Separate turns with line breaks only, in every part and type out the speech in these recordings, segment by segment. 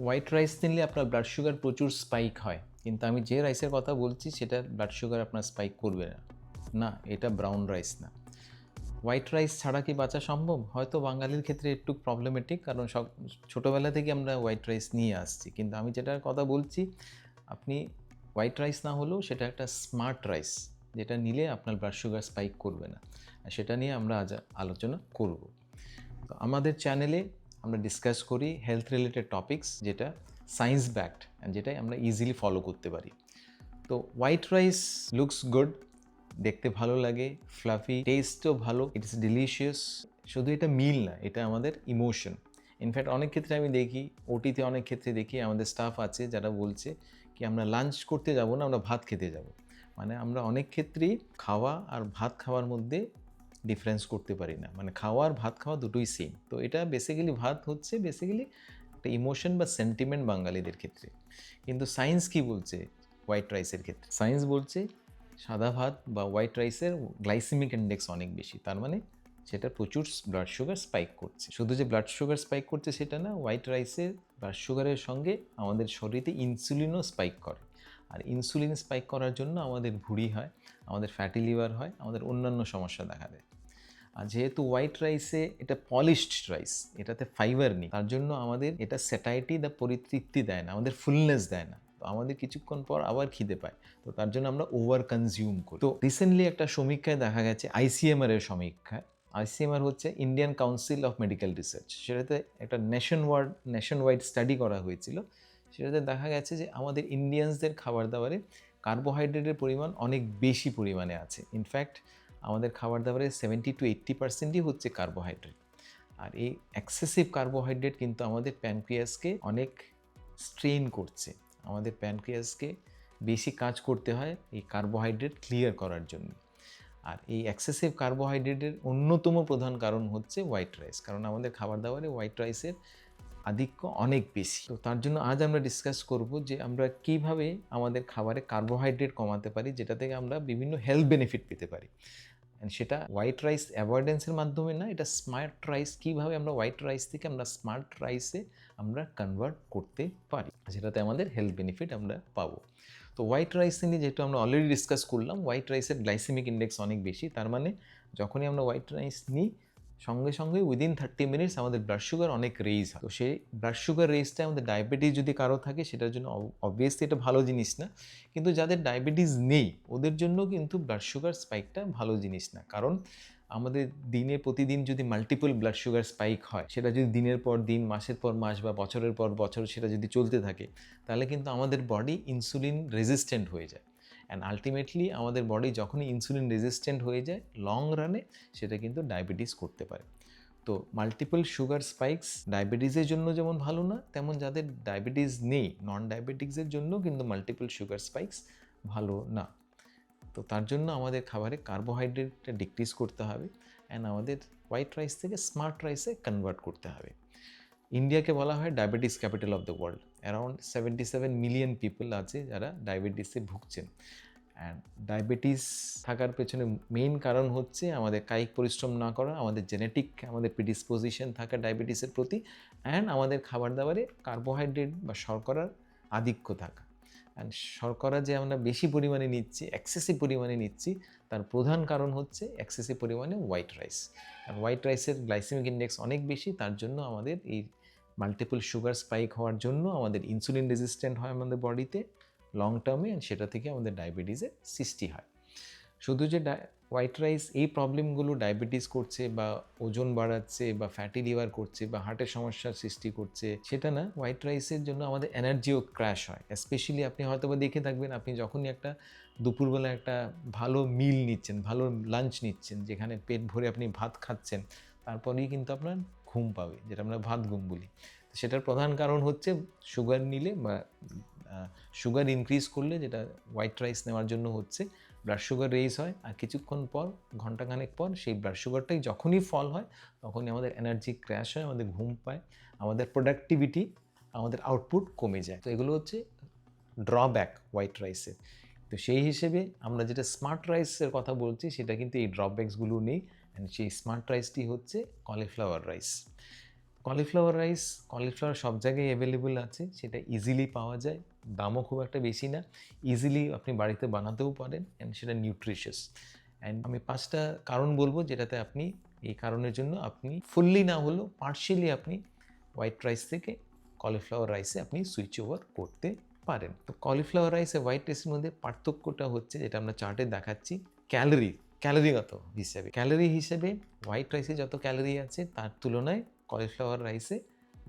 White rice নিলে আপনার blood sugar প্রচুর স্পাইক হয়। কিন্তু আমি যে রাইসের কথা বলছি, সেটা ব্লাড সুগার আপনার স্পাইক করবে না। না, এটা ব্রাউন রাইস না। হোয়াইট রাইস ছাড়া কি বাঁচা সম্ভব? হয়তো বাঙালির ক্ষেত্রে একটু প্রবলেমেটিক কারণ সব ছোটোবেলা থেকে আমরা হোয়াইট রাইস নিয়ে আসছি। কিন্তু আমি যেটার কথা বলছি, আপনি হোয়াইট রাইস না হলেও সেটা একটা স্মার্ট রাইস যেটা নিলে আপনার ব্লাড সুগার স্পাইক করবে না। সেটা নিয়ে আমরা আজ আলোচনা করব। তো আমাদের চ্যানেলে আমরা ডিসকাস করি হেলথ রিলেটেড টপিকস যেটা সায়েন্স ব্যাকড যেটাই আমরা ইজিলি ফলো করতে পারি। তো হোয়াইট রাইস লুকস গুড দেখতে ভালো লাগে ফ্লাফি টেস্টও ভালো ইট ইটস ডিলিশিয়াস শুধু এটা মিল না, এটা আমাদের ইমোশন ইনফ্যাক্ট অনেক ক্ষেত্রে আমি দেখি ওটিতে অনেক ক্ষেত্রে দেখি, আমাদের স্টাফ আছে যারা বলছে কি, আমরা লাঞ্চ করতে যাব না, আমরা ভাত খেতে যাব। মানে আমরা অনেক ক্ষেত্রেই খাওয়া আর ভাত খাওয়ার মধ্যে ডিফারেন্স করতে পারি না। মানে খাওয়া আর ভাত খাওয়া দুটোই সেম তো এটা বেসিক্যালি ভাত হচ্ছে বেসিক্যালি একটা ইমোশন বা সেন্টিমেন্ট বাঙালিদের ক্ষেত্রে। কিন্তু সায়েন্স কি বলছে? হোয়াইট রাইসের ক্ষেত্রে। সায়েন্স বলছে সাদা ভাত বা হোয়াইট রাইসের গ্লাইসেমিক ইন্ডেক্স অনেক বেশি। তার মানে সেটা প্রচুর ব্লাড সুগার স্পাইক করছে। শুধু যে ব্লাড সুগার স্পাইক করছে সেটা না হোয়াইট রাইসের ব্লাড সুগারের সঙ্গে আমাদের শরীরে ইনসুলিনও স্পাইক করে। আর ইনসুলিন স্পাইক করার জন্য আমাদের ভুঁড়ি হয়, আমাদের ফ্যাটি লিভার হয়, আমাদের অন্যান্য সমস্যা দেখা দেয়। আর যেহেতু হোয়াইট রাইসে এটা পলিশড রাইস এটাতে ফাইবার নেই, তার জন্য আমাদের এটা স্যাটাইটি দ্য পরিতৃপ্তি দেয় না, আমাদের ফুলনেস দেয় না। তো আমাদের কিছুক্ষণ পর আবার খিদে পায়। তো তার জন্য আমরা ওভার কনজিউম করি। তো রিসেন্টলি একটা সমীক্ষায় দেখা গেছে আইসিএমআর এর সমীক্ষায়। আইসিএমআর হচ্ছে Indian council of medical research সেটাতে একটা nation word nation wide study করা হয়েছিল। সেটাতে দেখা গেছে যে আমাদের ইন্ডিয়ানসদের খাবার দাবারে কার্বোহাইড্রেটের পরিমাণ অনেক বেশি পরিমাণে আছে। ইনফ্যাক্ট আমাদের খাবার দাবারে সেভেন্টি টু এইট্টি পার্সেন্টই হচ্ছে কার্বোহাইড্রেট আর এই এক্সেসিভ কার্বোহাইড্রেট কিন্তু আমাদের প্যানক্রিয়াসকে অনেক স্ট্রেন করছে। আমাদের প্যানক্রিয়াসকে বেশি কাজ করতে হয় এই কার্বোহাইড্রেট ক্লিয়ার করার জন্য। আর এই এক্সেসিভ কার্বোহাইড্রেটের অন্যতম প্রধান কারণ হচ্ছে হোয়াইট রাইস কারণ আমাদের খাবার দাবারে হোয়াইট রাইসের আধিক্য অনেক বেশি। তো তার জন্য আজ আমরা ডিসকাস করব যে আমরা কীভাবে আমাদের খাবারে কার্বোহাইড্রেট কমাতে পারি, যেটা থেকে আমরা বিভিন্ন হেলথ বেনিফিট পেতে পারি। অ্যান্ড সেটা হোয়াইট রাইস অ্যাভয়েডেন্সের মাধ্যমে না, এটা স্মার্ট রাইস কীভাবে আমরা হোয়াইট রাইস থেকে আমরা স্মার্ট রাইসে আমরা কনভার্ট করতে পারি? যেটাতে আমাদের হেলথ বেনিফিট আমরা পাবো। তো হোয়াইট রাইস নিয়ে যেহেতু আমরা অলরেডি ডিসকাস করলাম হোয়াইট রাইসের গ্লাইসেমিক ইন্ডেক্স অনেক বেশি, তার মানে যখনই আমরা হোয়াইট রাইস নিই সঙ্গে সঙ্গে উইদিন থার্টি মিনিটস আমাদের ব্লাড সুগার অনেক রেজ হয়। তো সেই ব্লাড সুগার রেজটা আমাদের ডায়াবেটিস যদি কারও থাকে, সেটার জন্য অবভিয়াসলি এটা ভালো জিনিস না। কিন্তু যাদের ডায়াবেটিস নেই, ওদের জন্য কিন্তু ব্লাড সুগার স্পাইকটা ভালো জিনিস না। কারণ আমাদের দিনে প্রতিদিন যদি মাল্টিপল ব্লাড সুগার স্পাইক হয়, সেটা যদি দিনের পর দিন, মাসের পর মাস বা বছরের পর বছর সেটা যদি চলতে থাকে, তাহলে কিন্তু আমাদের বডি ইনসুলিন রেজিস্ট্যান্ট হয়ে যায়। অ্যান্ড আলটিমেটলি আমাদের বডি যখনই ইনসুলিন রেজিস্ট্যান্ট হয়ে যায় লং রানে সেটা কিন্তু ডায়াবেটিস করতে পারে। তো মাল্টিপল সুগার স্পাইকস ডায়াবেটিসের জন্য যেমন ভালো না, তেমন যাদের ডায়াবেটিস নেই নন ডায়াবেটিক্সের জন্য কিন্তু মাল্টিপল সুগার স্পাইকস ভালো না। তো তার জন্য আমাদের খাবারে কার্বোহাইড্রেটটা ডিক্রিজ করতে হবে অ্যান্ড আমাদের হোয়াইট রাইস থেকে স্মার্ট রাইসে কনভার্ট করতে হবে। ইন্ডিয়াকে বলা হয় diabetes capital of the world around seventy seven million people আছে যারা ডায়াবেটিসে ভুগছেন। অ্যান্ড ডায়াবেটিস থাকার পেছনে মেইন কারণ হচ্ছে আমাদের কায়িক পরিশ্রম না করা, আমাদের জেনেটিক আমাদের প্রিডিসপোজিশন থাকা ডায়াবেটিসের প্রতি অ্যান্ড আমাদের খাবার দাবারে কার্বোহাইড্রেট বা শর্করার আধিক্য থাকা। অ্যান্ড শর্করা যে আমরা বেশি পরিমাণে নিচ্ছি এক্সেসিভ পরিমাণে নিচ্ছি, তার প্রধান কারণ হচ্ছে এক্সেসিভ পরিমাণে হোয়াইট রাইস আর হোয়াইট রাইসের গ্লাইসেমিক ইন্ডেক্স অনেক বেশি, তার জন্য আমাদের এই মাল্টিপল সুগার স্পাইক হওয়ার জন্য আমাদের ইনসুলিন রেজিস্ট্যান্ট হয় আমাদের বডিতে লং টার্মে সেটা থেকে আমাদের ডায়াবেটিসের সৃষ্টি হয়। শুধু যে হোয়াইট রাইস এই প্রবলেমগুলো ডায়াবেটিস করছে বা ওজন বাড়াচ্ছে বা ফ্যাটি লিভার করছে বা হার্টের সমস্যার সৃষ্টি করছে, সেটা না হোয়াইট রাইসের জন্য আমাদের এনার্জিও ক্র্যাশ হয়। স্পেশালি আপনি হয়তো বা দেখে থাকবেন, আপনি যখনই একটা দুপুরবেলা একটা ভালো মিল নিচ্ছেন, ভালো লাঞ্চ নিচ্ছেন, যেখানে পেট ভরে আপনি ভাত খাচ্ছেন, তারপরেই কিন্তু আপনার ঘুম পাবে, যেটা আমরা ভাত ঘুম বলি। সেটার প্রধান কারণ হচ্ছে সুগার নিলে বা সুগার ইনক্রিজ করলে যেটা হোয়াইট রাইস নেওয়ার জন্য হচ্ছে ব্লাড সুগার রেজ হয় আর কিছুক্ষণ পর ঘন্টাখানেক পর সেই ব্লাড সুগারটাই যখনই ফল হয়, তখনই আমাদের এনার্জি ক্র্যাশ হয়, আমাদের ঘুম পায়, আমাদের প্রোডাক্টিভিটি আমাদের আউটপুট কমে যায়। তো এগুলো হচ্ছে ড্রব্যাক হোয়াইট রাইসের তো সেই হিসেবে আমরা যেটা স্মার্ট রাইসের কথা বলছি, সেটা কিন্তু এই ড্রব্যাকসগুলো নেই। অ্যান্ড সেই স্মার্ট রাইসটি হচ্ছে cauliflower rice cauliflower rice cauliflower সব জায়গায় অ্যাভেলেবল আছে, সেটা ইজিলি পাওয়া যায়, দামও খুব একটা বেশি না ইজিলি আপনি বাড়িতে বানাতেও পারেন অ্যান্ড সেটা নিউট্রিশিয়াস অ্যান্ড আমি পাঁচটা কারণ বলব যেটাতে আপনি এই কারণের জন্য আপনি ফুললি না হলেও পার্শিয়ালি আপনি হোয়াইট রাইস থেকে কলিফ্লাওয়ার রাইসে আপনি সুইচ ওভার করতে পারেন। তো কলিফ্লাওয়ার রাইস হোয়াইট রাইসের মধ্যে পার্থক্যটা হচ্ছে, যেটা আমরা চার্টে দেখাচ্ছি ক্যালোরি ক্যালোরিগত হিসেবে। ক্যালোরি হিসেবে হোয়াইট রাইসে যত ক্যালোরি আছে, তার তুলনায় কলিফ্লাওয়ার রাইসে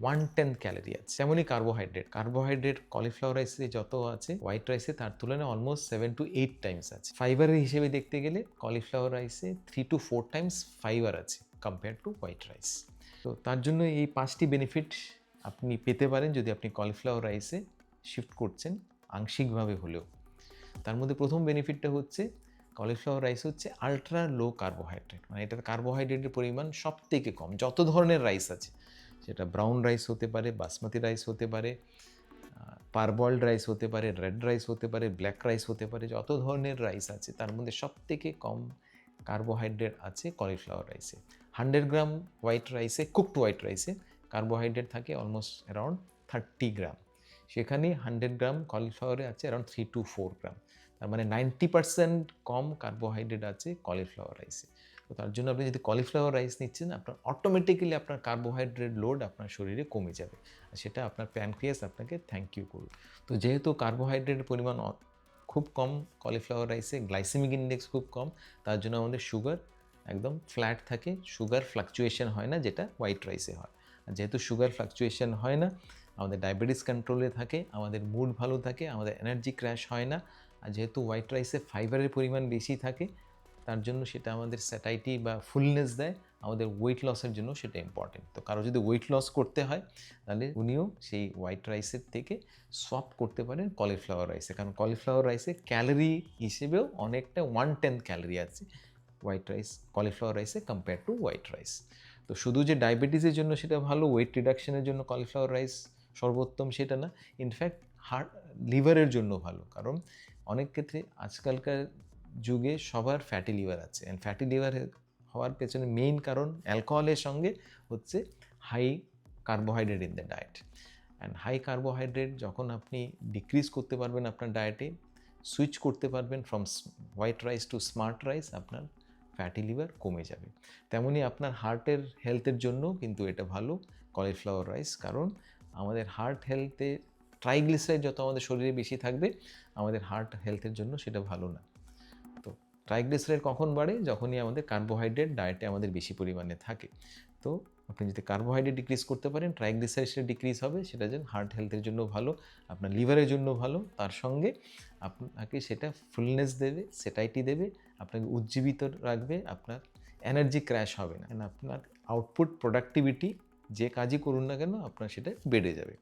ওয়ান টেন ক্যালোরি আছে। তেমনই কার্বোহাইড্রেট। কার্বোহাইড্রেট কলিফ্লাওয়ার রাইসে যত আছে, হোয়াইট রাইসে তার তুলনায় almost seven two eight Times আছে। ফাইবারের হিসেবে দেখতে গেলে কলিফ্লাওয়ার রাইসে three to four times fibre আছে কম্পেয়ার টু হোয়াইট রাইস। তো তার জন্য এই পাঁচটি বেনিফিট আপনি পেতে পারেন যদি আপনি কলিফ্লাওয়ার রাইসে শিফট করছেন আংশিকভাবে হলেও। তার মধ্যে প্রথম বেনিফিটটা হচ্ছে কলিফ্লাওয়ার রাইস হচ্ছে আলট্রা লো কার্বোহাইড্রেট মানে এটার কার্বোহাইড্রেটের পরিমাণ সব থেকে কম। যত ধরনের রাইস আছে, সেটা ব্রাউন রাইস হতে পারে, বাসমতি রাইস হতে পারে পারবয়েলড রাইস হতে পারে রেড রাইস হতে পারে ব্ল্যাক রাইস হতে পারে, যত ধরনের রাইস আছে, তার মধ্যে সব থেকে কম কার্বোহাইড্রেট আছে কলিফ্লাওয়ার রাইসে হান্ড্রেড গ্রাম হোয়াইট রাইসে কুকড হোয়াইট রাইসে কার্বোহাইড্রেট থাকে অলমোস্ট অ্যারাউন্ড থার্টি গ্রাম সেখানে হান্ড্রেড গ্রাম কলিফ্লাওয়ারে আছে around three to four gram তার মানে নাইনটি পার্সেন্ট কম কার্বোহাইড্রেট আছে কলিফ্লাওয়ার রাইসে তো তার জন্য আপনি যদি কলিফ্লাওয়ার রাইস নিচ্ছেন, আপনার অটোমেটিক্যালি আপনার কার্বোহাইড্রেট লোড আপনার শরীরে কমে যাবে। আর সেটা আপনার প্যানক্রিয়াস আপনাকে থ্যাংক ইউ করবে। তো যেহেতু কার্বোহাইড্রেটের পরিমাণ খুব কম কলিফ্লাওয়ার রাইসে গ্লাইসেমিক ইন্ডেক্স খুব কম, তার জন্য আমাদের সুগার একদম ফ্ল্যাট থাকে। সুগার ফ্লাকচুয়েশন হয় না, যেটা হোয়াইট রাইসে হয়। আর যেহেতু সুগার ফ্লাকচুয়েশন হয় না, আমাদের ডায়াবেটিস কন্ট্রোলে থাকে, আমাদের মুড ভালো থাকে, আমাদের এনার্জি ক্র্যাশ হয় না আর যেহেতু হোয়াইট রাইসে ফাইবারের পরিমাণ বেশি থাকে, তার জন্য সেটা আমাদের স্যাটাইটি বা ফুলনেস দেয়, আমাদের ওয়েট লসের জন্য সেটা ইম্পর্টেন্ট তো কারও যদি ওয়েট লস করতে হয়, তাহলে উনিও সেই হোয়াইট রাইসের থেকে সোয়াপ করতে পারেন কলিফ্লাওয়ার রাইসে কারণ কলিফ্লাওয়ার রাইসে ক্যালোরি হিসেবেও অনেকটা ওয়ান টেন ক্যালোরি আছে হোয়াইট রাইস কলিফ্লাওয়ার রাইসে কম্পেয়ার টু হোয়াইট রাইস তো শুধু যে ডায়াবেটিসের জন্য সেটা ভালো ওয়েট রিডাকশনের জন্য কলিফ্লাওয়ার রাইস সর্বোত্তম সেটা না ইনফ্যাক্ট হার্ট লিভারের জন্য ভালো। কারণ অনেক ক্ষেত্রে আজকালকার যুগে সবার ফ্যাটি লিভার আছে। অ্যান্ড ফ্যাটি লিভার হওয়ার পেছনে মেইন কারণ অ্যালকোহলের সঙ্গে হচ্ছে high carbohydrate in the diet and high carbohydrate যখন আপনি ডিক্রিজ করতে পারবেন আপনার ডায়েটে সুইচ করতে পারবেন from white rice to smart rice আপনার ফ্যাটি লিভার কমে যাবে। তেমনি আপনার হার্টের হেলথের জন্য কিন্তু এটা ভালো কলিফ্লাওয়ার রাইস কারণ আমাদের হার্ট হেলথে ট্রাইগ্লিসারাইড যত আমাদের শরীরে বেশি থাকবে, আমাদের হার্ট হেলথের জন্য সেটা ভালো না। তো ট্রাইগ্লিসারাইড কখন বাড়ে? যখনই আমাদের কার্বোহাইড্রেট ডায়েটে আমাদের বেশি পরিমাণে থাকে। তো আপনি যদি কার্বোহাইড্রেট ডিক্রিজ করতে পারেন ট্রাইগ্লিসারাইড সেটা ডিক্রিজ হবে, সেটা যেন হার্ট হেলথের জন্য ভালো, আপনার লিভারের জন্য ভালো। তার সঙ্গে আপনাকে সেটা ফুলনেস দেবে সেটাইটি দেবে, আপনাকে উজ্জীবিত রাখবে, আপনার এনার্জি ক্র্যাশ হবে না। আপনার আউটপুট প্রোডাক্টিভিটি যে কাজই করুন না কেন আপনার সেটা বেড়ে যাবে।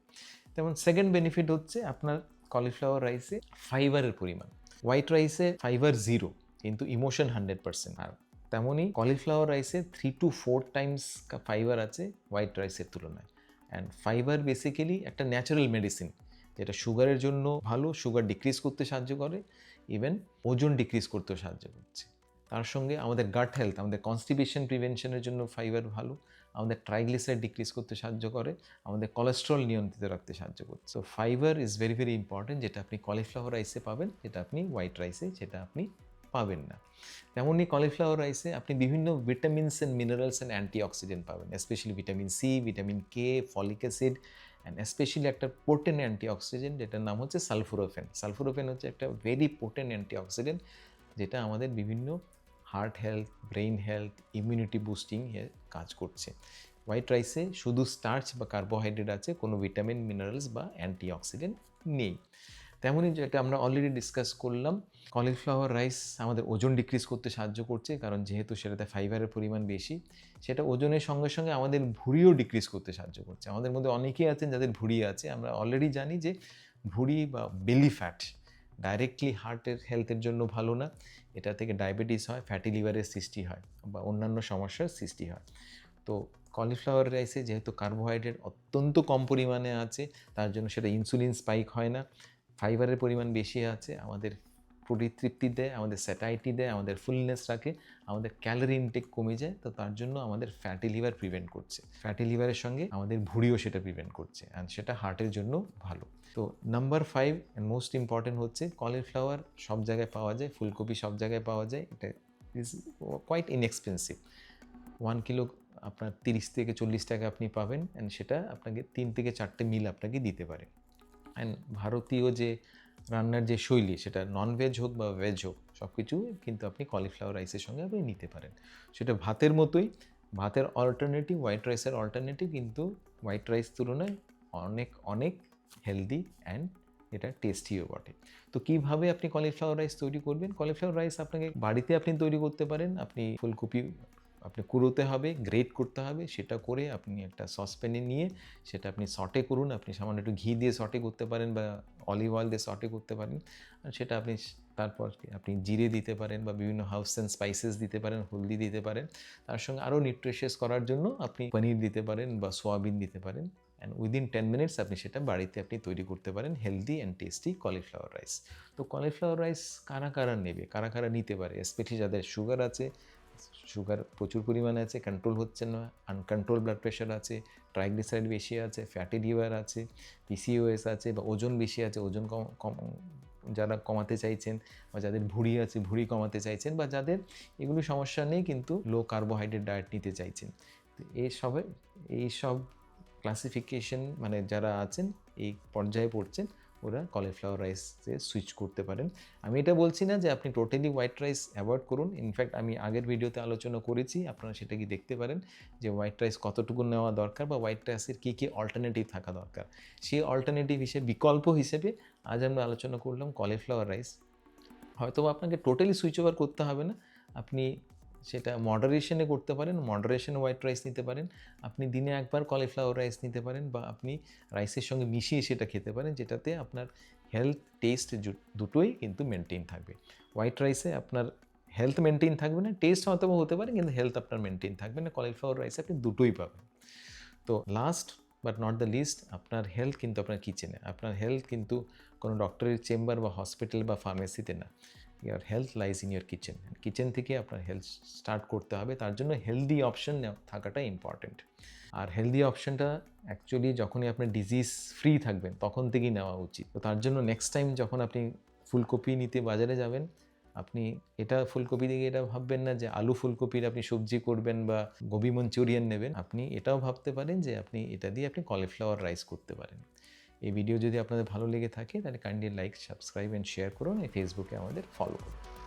যেমন সেকেন্ড বেনিফিট হচ্ছে আপনার কলিফ্লাওয়ার রাইসে ফাইবারের পরিমাণ। হোয়াইট রাইসে ফাইবার জিরো কিন্তু ইমোশন হান্ড্রেড পার্সেন্ট আর তেমনই cauliflower রাইসে three to four times fibre আছে হোয়াইট রাইসের তুলনায়। অ্যান্ড ফাইবার বেসিক্যালি একটা ন্যাচারাল মেডিসিন যেটা সুগারের জন্য ভালো সুগার ডিক্রিজ করতে সাহায্য করে ইভেন ওজন ডিক্রিজ করতেও সাহায্য করছে। তার সঙ্গে আমাদের গাট হেলথ আমাদের কনস্টিপেশন প্রিভেনশনের জন্য ফাইবার ভালো, আমাদের ট্রাইগ্লিসারাইড ডিক্রিজ করতে সাহায্য করে, আমাদের কোলেস্ট্রল নিয়ন্ত্রিত রাখতে সাহায্য করে so fibre is very very important যেটা আপনি কলিফ্লাওয়ার রাইসে পাবেন, যেটা আপনি হোয়াইট রাইসে সেটা আপনি পাবেন না। তেমনই কলিফ্লাওয়ার রাইসে আপনি বিভিন্ন vitamins and minerals and antioxidant পাবেন specially vitamin C vitamin K folic acid and specially একটা পোটেন্ট অ্যান্টিঅক্সিডেন্ট যেটার নাম হচ্ছে সালফোরোফেন সালফুরোফেন হচ্ছে একটা ভেরি পোটেন্ট অ্যান্টিঅক্সিডেন্ট যেটা আমাদের বিভিন্ন heart health brain health immunity boosting এ কাজ করছে। হোয়াইট রাইসে শুধু স্টার্চ বা কার্বোহাইড্রেট আছে, কোনো ভিটামিন মিনারেলস বা অ্যান্টিঅক্সিডেন্ট নেই। তেমনই যেটা আমরা অলরেডি ডিসকাস করলাম কলিফ্লাওয়ার রাইস আমাদের ওজন ডিক্রিজ করতে সাহায্য করছে, কারণ যেহেতু সেটাতে ফাইবারের পরিমাণ বেশি, সেটা ওজনের সঙ্গে সঙ্গে আমাদের ভুঁড়িও ডিক্রিজ করতে সাহায্য করছে। আমাদের মধ্যে অনেকেই আছেন যাদের ভুঁড়ি আছে, আমরা অলরেডি জানি যে ভুঁড়ি বা বেলি ফ্যাট ডাইরেক্টলি হার্টের হেলথের জন্য ভালো না। এটা থেকে ডায়াবেটিস হয় ফ্যাটি লিভারের সৃষ্টি হয় বা অন্যান্য সমস্যার সৃষ্টি হয়। তো কলিফ্লাওয়ার রাইসে যেহেতু কার্বোহাইড্রেট অত্যন্ত কম পরিমাণে আছে, তার জন্য সেটা ইনসুলিন স্পাইক হয় না। ফাইবারের পরিমাণ বেশি আছে, আমাদের পরিতৃপ্তি দেয়, আমাদের স্যাটাইটি দেয়, আমাদের ফুলনেস রাখে, আমাদের ক্যালোরি ইনটেক কমে যায়, তো তার জন্য আমাদের ফ্যাটি লিভার প্রিভেন্ট করছে। ফ্যাটি লিভারের সঙ্গে আমাদের ভুঁড়িও সেটা প্রিভেন্ট করছে অ্যান্ড সেটা হার্টের জন্য ভালো। তো number five and most important হচ্ছে কলিফ্লাওয়ার সব জায়গায় পাওয়া যায়, ফুলকপি সব জায়গায় পাওয়া যায়। এটা is quite inexpensive one kilo আপনার তিরিশ থেকে চল্লিশ টাকা আপনি পাবেন অ্যান্ড সেটা আপনাকে তিন থেকে চারটে মিল আপনাকে দিতে পারে। অ্যান্ড ভারতীয় যে রান্নার যে শৈলী, সেটা নন ভেজ হোক বা ভেজ হোক সব কিছু কিন্তু আপনি কলিফ্লাওয়ার রাইসের সঙ্গে আপনি নিতে পারেন। সেটা ভাতের মতোই, ভাতের অল্টারনেটিভ হোয়াইট রাইসের অল্টারনেটিভ কিন্তু হোয়াইট রাইস তুলনায় অনেক অনেক হেলদি অ্যান্ড এটা টেস্টিও বটে। তো কীভাবে আপনি কলিফ্লাওয়ার রাইস তৈরি করবেন? কলিফ্লাওয়ার রাইস আপনাকে বাড়িতে আপনি তৈরি করতে পারেন। আপনি ফুলকপি, আপনি কুড়োতে হবে, গ্রেট করতে হবে, সেটা করে আপনি একটা সসপ্যানে নিয়ে সেটা আপনি সটে করুন। আপনি সামান্য একটু ঘি দিয়ে সটে করতে পারেন বা অলিভ অয়েল দিয়ে সটে করতে পারেন। আর সেটা আপনি তারপর আপনি জিরে দিতে পারেন বা বিভিন্ন হাউস অ্যান্ড স্পাইসেস দিতে পারেন, হলদি দিতে পারেন। তার সঙ্গে আরও নিউট্রিশিয়াস করার জন্য আপনি পনির দিতে পারেন বা সোয়াবিন দিতে পারেন। অ্যান্ড উইদিন টেন মিনিটস আপনি সেটা বাড়িতে আপনি তৈরি করতে পারেন healthy and tasty cauliflower rice তো কলিফ্লাওয়ার রাইস কারা কারা নেবে? কারা কারা নিতে পারে? স্পেশালি যাদের সুগার আছে সুগার প্রচুর পরিমাণে আছে কন্ট্রোল হচ্ছে না আনকন্ট্রোল ব্লাড প্রেশার আছে ট্রাইগ্লিসারাইড বেশি আছে ফ্যাটি লিভার আছে পিসিওএস আছে বা ওজন বেশি আছে, ওজন কম কম, যারা কমাতে চাইছেন বা যাদের ভুঁড়ি আছে, ভুঁড়ি কমাতে চাইছেন বা যাদের এগুলো সমস্যা নেই কিন্তু লো কার্বোহাইড্রেট ডায়েট নিতে চাইছেন। তো এই সবে এই সব ক্লাসিফিকেশন মানে যারা আছেন, এই পর্যায়ে পড়ছেন, ওরা কলিফ্লাওয়ার রাইসে সুইচ করতে পারেন। আমি এটা বলছি না যে আপনি টোটালি হোয়াইট রাইস অ্যাভয়েড করুন। ইনফ্যাক্ট আমি আগের ভিডিওতে আলোচনা করেছি, আপনারা সেটা কি দেখতে পারেন যে হোয়াইট রাইস কতটুকু নেওয়া দরকার বা হোয়াইট রাইসের কী কী অল্টারনেটিভ থাকা দরকার। সেই অল্টারনেটিভ হিসেবে, বিকল্প হিসেবে আজ আমরা আলোচনা করলাম কলিফ্লাওয়ার রাইস হয়তো আপনাকে টোটালি সুইচ ওভার করতে হবে না। আপনি সেটা মডারেশনে করতে পারেন মডারেশন হোয়াইট রাইস নিতে পারেন। আপনি দিনে একবার কলিফ্লাওয়ার রাইস নিতে পারেন বা আপনি রাইসের সঙ্গে মিশিয়ে সেটা খেতে পারেন, যেটাতে আপনার হেলথ টেস্ট দুটোই কিন্তু মেনটেন থাকবে। হোয়াইট রাইসে আপনার হেলথ মেনটেন থাকবে না টেস্ট হয়তো হতে পারে, কিন্তু হেলথ আপনার মেনটেন থাকবে না কলিফ্লাওয়ার রাইসে আপনি দুটোই পাবেন। তো last but not the least আপনার হেলথ কিন্তু আপনার কিচেনে আপনার হেলথ কিন্তু কোনো ডক্টরের চেম্বার বা হসপিটাল বা ফার্মেসিতে না। Your health lies in your kitchen kitchen থেকে আপনার হেলথ স্টার্ট করতে হবে, তার জন্য হেলদি অপশন থাকাটা ইম্পর্টেন্ট আর হেলদি অপশনটা অ্যাকচুয়ালি যখনই আপনি ডিজিজ ফ্রি থাকবেন, তখন থেকেই নেওয়া উচিত। তো তার জন্য নেক্সট টাইম যখন আপনি ফুলকপি নিতে বাজারে যাবেন, আপনি এটা ফুলকপি দিকে এটা ভাববেন না যে আলু ফুলকপির আপনি সবজি করবেন বা গোবি মঞ্চুরিয়ান নেবেন। আপনি এটাও ভাবতে পারেন যে আপনি এটা দিয়ে আপনি কলিফ্লাওয়ার রাইস করতে পারেন। এই ভিডিও যদি আপনাদের ভালো লেগে থাকে, তাহলে kindly like subscribe and share করুন। এই ফেসবুকে আমাদের ফলো করুন।